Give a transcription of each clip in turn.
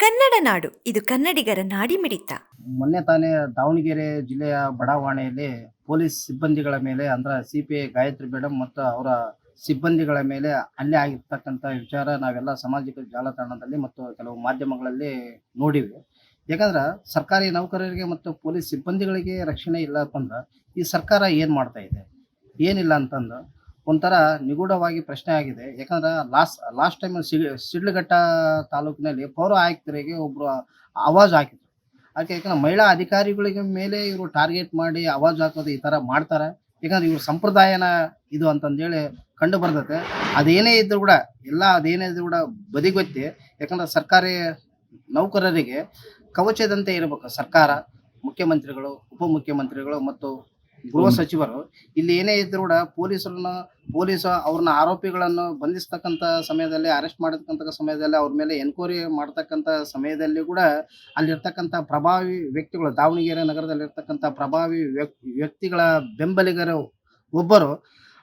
ಕನ್ನಡ ನಾಡು. ಇದು ಕನ್ನಡಿಗರ ನಾಡಿಮಿಡಿತ. ಮೊನ್ನೆ ತಾನೇ ದಾವಣಗೆರೆ ಜಿಲ್ಲೆಯ ಬಡಾವಣೆಯಲ್ಲಿ ಪೊಲೀಸ್ ಸಿಬ್ಬಂದಿಗಳ ಮೇಲೆ, ಅಂದ್ರೆ ಸಿಪಿಐ ಗಾಯತ್ರಿ ಮೇಡಮ್ ಮತ್ತು ಅವರ ಸಿಬ್ಬಂದಿಗಳ ಮೇಲೆ ಹಲ್ಲೆ ಆಗಿರ್ತಕ್ಕಂಥ ವಿಚಾರ ನಾವೆಲ್ಲ ಸಾಮಾಜಿಕ ಜಾಲತಾಣದಲ್ಲಿ ಮತ್ತು ಕೆಲವು ಮಾಧ್ಯಮಗಳಲ್ಲಿ ನೋಡಿವಿ. ಯಾಕಂದ್ರೆ ಸರ್ಕಾರಿ ನೌಕರರಿಗೆ ಮತ್ತು ಪೊಲೀಸ್ ಸಿಬ್ಬಂದಿಗಳಿಗೆ ರಕ್ಷಣೆ ಇಲ್ಲಪ್ಪ ಅಂದ್ರೆ ಈ ಸರ್ಕಾರ ಏನು ಮಾಡ್ತಾ ಇದೆ? ಏನಿಲ್ಲ ಅಂತಂದು ಒಂಥರ ನಿಗೂಢವಾಗಿ ಪ್ರಶ್ನೆ ಆಗಿದೆ. ಯಾಕಂದ್ರೆ ಲಾಸ್ಟ್ ಲಾಸ್ಟ್ ಟೈಮ್ ಸಿಡ್ಲಘಟ್ಟ ತಾಲೂಕಿನಲ್ಲಿ ಪೌರ ಆಯುಕ್ತರಿಗೆ ಒಬ್ರು ಆವಾಜ್ ಹಾಕಿದ್ರು. ಅದಕ್ಕೆ ಯಾಕಂದ್ರೆ ಮಹಿಳಾ ಅಧಿಕಾರಿಗಳಿಗೆ ಮೇಲೆ ಇವರು ಟಾರ್ಗೆಟ್ ಮಾಡಿ ಆವಾಜ್ ಹಾಕೋದು ಈ ತರ ಮಾಡ್ತಾರೆ. ಯಾಕಂದ್ರೆ ಇವ್ರ ಸಂಪ್ರದಾಯನ ಇದು ಅಂತಂದೇಳಿ ಕಂಡು ಬರ್ತೈತೆ. ಅದೇನೇ ಇದ್ರು ಕೂಡ, ಎಲ್ಲ ಅದೇನೇ ಇದ್ರು ಕೂಡ ಬದಿಗೊತ್ತಿ, ಯಾಕಂದ್ರೆ ಸರ್ಕಾರಿ ನೌಕರರಿಗೆ ಕವಚದಂತೆ ಇರಬೇಕು ಸರ್ಕಾರ, ಮುಖ್ಯಮಂತ್ರಿಗಳು, ಉಪಮುಖ್ಯಮಂತ್ರಿಗಳು ಮತ್ತು ಗೃಹ ಸಚಿವರು ಇಲ್ಲಿ ಏನೇ ಇದ್ರು ಕೂಡ ಪೊಲೀಸರನ್ನ ಪೊಲೀಸ್ ಅವ್ರನ್ನ ಆರೋಪಿಗಳನ್ನು ಬಂಧಿಸ್ತಕ್ಕಂಥ ಸಮಯದಲ್ಲಿ ಅರೆಸ್ಟ್ ಮಾಡತಕ್ಕಂಥ ಸಮಯದಲ್ಲಿ ಅವ್ರ ಮೇಲೆ ಎನ್ಕ್ವೈರಿ ಮಾಡ್ತಕ್ಕಂಥ ಸಮಯದಲ್ಲಿ ಕೂಡ ಅಲ್ಲಿರ್ತಕ್ಕಂಥ ಪ್ರಭಾವಿ ವ್ಯಕ್ತಿಗಳು ದಾವಣಗೆರೆ ನಗರದಲ್ಲಿರ್ತಕ್ಕಂಥ ಪ್ರಭಾವಿ ವ್ಯಕ್- ವ್ಯಕ್ತಿಗಳ ಬೆಂಬಲಿಗರು ಒಬ್ಬರು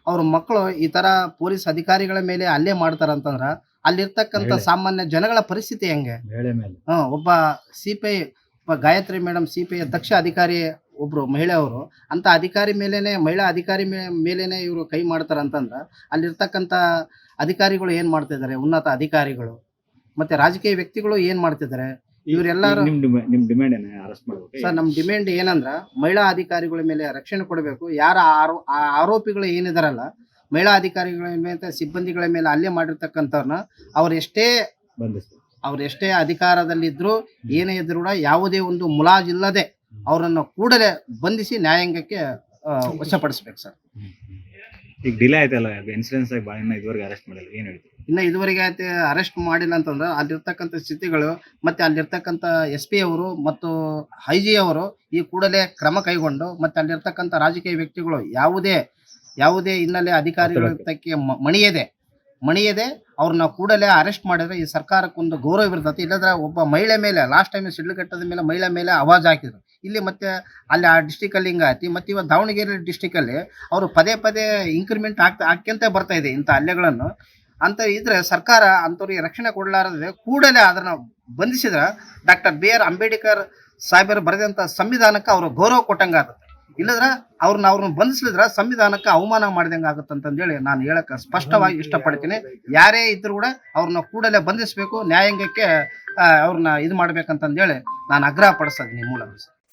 ಅವ್ರ ಮಕ್ಕಳು ಈ ತರ ಪೊಲೀಸ್ ಅಧಿಕಾರಿಗಳ ಮೇಲೆ ಹಲ್ಲೆ ಮಾಡ್ತಾರಂತಂದ್ರ ಅಲ್ಲಿರ್ತಕ್ಕಂಥ. ಸಾಮಾನ್ಯ ಜನಗಳ ಪರಿಸ್ಥಿತಿ ಹೆಂಗೆ? ಒಬ್ಬ ಸಿಪಿಐ ಪಿ ಐ ಒಬ್ಬ Gayatri madam CPI P I ದಕ್ಷ ಅಧಿಕಾರಿ ಒಬ್ರು ಮಹಿಳೆ ಅವರು ಅಂತ ಅಧಿಕಾರಿ ಮೇಲೇನೆ ಮಹಿಳಾ ಅಧಿಕಾರಿ ಮೇಲೇನೆ ಇವರು ಕೈ ಮಾಡ್ತಾರ ಅಂತಂದ್ರ ಅಲ್ಲಿರ್ತಕ್ಕಂಥ ಅಧಿಕಾರಿಗಳು ಏನ್ ಮಾಡ್ತಾ ಇದಾರೆ? ಉನ್ನತ ಅಧಿಕಾರಿಗಳು. ಮತ್ತೆ ರಾಜಕೀಯ ವ್ಯಕ್ತಿಗಳು ಏನ್ ಮಾಡ್ತಿದ್ದಾರೆ ಇವ್ರೆಲ್ಲಾರು ಮಾಡ್ಬೇಕು. ಸರ್ ನಮ್ ಡಿಮ್ಯಾಂಡ್ ಏನಂದ್ರ ಮಹಿಳಾ ಅಧಿಕಾರಿಗಳ ಮೇಲೆ ರಕ್ಷಣೆ ಕೊಡಬೇಕು. ಯಾರ ಆರೋ- ಆರೋಪಿಗಳು ಏನಿದಾರಲ್ಲ ಮಹಿಳಾ ಅಧಿಕಾರಿಗಳ ಮೇಲೆ ಸಿಬ್ಬಂದಿಗಳ ಮೇಲೆ ಹಲ್ಲೆ ಮಾಡಿರ್ತಕ್ಕಂಥವ್ರನ್ನ ಅವ್ರೆಷ್ಟೇ ಅವ್ರೆಷ್ಟೇ ಅಧಿಕಾರದಲ್ಲಿದ್ರು ಏನೇ ಇದ್ರು ಕೂಡ ಯಾವುದೇ ಒಂದು ಮುಲಾಜಿಲ್ಲದೆ ಅವರನ್ನು ಕೂಡಲೇ ಬಂಧಿಸಿ ನ್ಯಾಯಾಂಗಕ್ಕೆ ವಶಪಡಿಸ್ಬೇಕು ಸರ್. ಈಗ ಡಿಲೇ ಆಯ್ತಲ್ಲ ಇನ್ಸಿಡೆನ್ಸ್ ಆಗಿ ಭಾಳ ಇನ್ನ ಇದುವರೆಗೆ ಅರೆಸ್ಟ್ ಮಾಡಿಲ್ಲ ಏನು ಹೇಳ್ತೀವಿ ಇನ್ನು ಇದುವರೆಗೆ ಅರೆಸ್ಟ್ ಮಾಡಿಲ್ಲ ಅಂತಂದ್ರೆ ಅಲ್ಲಿರ್ತಕ್ಕಂಥ ಸ್ಥಿತಿಗಳು ಮತ್ತೆ ಅಲ್ಲಿರ್ತಕ್ಕಂಥ ಎಸ್ ಪಿ ಅವರು ಮತ್ತು ಐ ಜಿ ಅವರು ಈ ಕೂಡಲೇ ಕ್ರಮ ಕೈಗೊಂಡು ಮತ್ತೆ ಅಲ್ಲಿರ್ತಕ್ಕಂಥ ರಾಜಕೀಯ ವ್ಯಕ್ತಿಗಳು ಯಾವುದೇ ಯಾವುದೇ ಹಿನ್ನೆಲೆ ಅಧಿಕಾರಿಗಳ ತಕ್ಕೆ ಮಣಿಯದೆ ಮಣಿಯದೆ ಅವ್ರನ್ನ ಕೂಡಲೇ ಅರೆಸ್ಟ್ ಮಾಡಿದ್ರೆ ಈ ಸರ್ಕಾರಕ್ಕೊಂದು ಗೌರವ ಇರ್ತದೆ. ಇಲ್ಲದ್ರೆ ಒಬ್ಬ ಮಹಿಳೆ ಮೇಲೆ ಲಾಸ್ಟ್ ಟೈಮ್ ಸಿಡ್ಲಘಟ್ಟದ ಮೇಲೆ ಮಹಿಳೆ ಮೇಲೆ ಆವಾಜ್ ಹಾಕಿದ್ರು. ಇಲ್ಲಿ ಮತ್ತೆ ಅಲ್ಲಿ ಆ ಡಿಸ್ಟಿಕಲ್ಲಿ ಅಲ್ಲಿ ಮತ್ತು ಇವತ್ತು ದಾವಣಗೆರೆ ಡಿಸ್ಟಿಕಲ್ಲಿ ಅವರು ಪದೇ ಪದೇ ಇನ್ಕ್ರಿಮೆಂಟ್ ಆಗ್ತಾ ಹಾಕ್ಯಂತ ಬರ್ತಾ ಇದೆ ಇಂಥ ಹಲ್ಲೆಗಳನ್ನು ಅಂತ ಇದ್ರೆ ಸರ್ಕಾರ ಅಂಥವ್ರಿಗೆ ರಕ್ಷಣೆ ಕೊಡಲಾರದೆ ಕೂಡಲೇ ಅದನ್ನು ಬಂಧಿಸಿದ್ರೆ ಡಾಕ್ಟರ್ ಬಿ ಆರ್ ಅಂಬೇಡ್ಕರ್ ಸಾಹೇಬರು ಬರೆದಂಥ ಸಂವಿಧಾನಕ್ಕೆ ಅವರು ಗೌರವ ಕೊಟ್ಟಂಗ ಆಗುತ್ತೆ. ಇಲ್ಲದ್ರ ಅವ್ರನ್ನ ಅವ್ರನ್ನ ಬಂಧಿಸ್ಲಿದ್ರ ಸಂವಿಧಾನಕ್ಕೆ ಅವಮಾನ ಮಾಡಿದಂಗೆ ಆಗುತ್ತೆ ಅಂತಂದೇಳಿ ನಾನು ಹೇಳಕ್ಕೆ ಸ್ಪಷ್ಟವಾಗಿ ಇಷ್ಟಪಡ್ತೀನಿ. ಯಾರೇ ಇದ್ರು ಕೂಡ ಅವ್ರನ್ನ ಕೂಡಲೇ ಬಂಧಿಸಬೇಕು, ನ್ಯಾಯಾಂಗಕ್ಕೆ ಅವ್ರನ್ನ ಇದು ಮಾಡ್ಬೇಕಂತಂದೇಳಿ ನಾನು ಆಗ್ರಹ ಪಡಿಸ್ತಾ ಇದ್ದೀನಿ ಈ ಮೂಲಕ.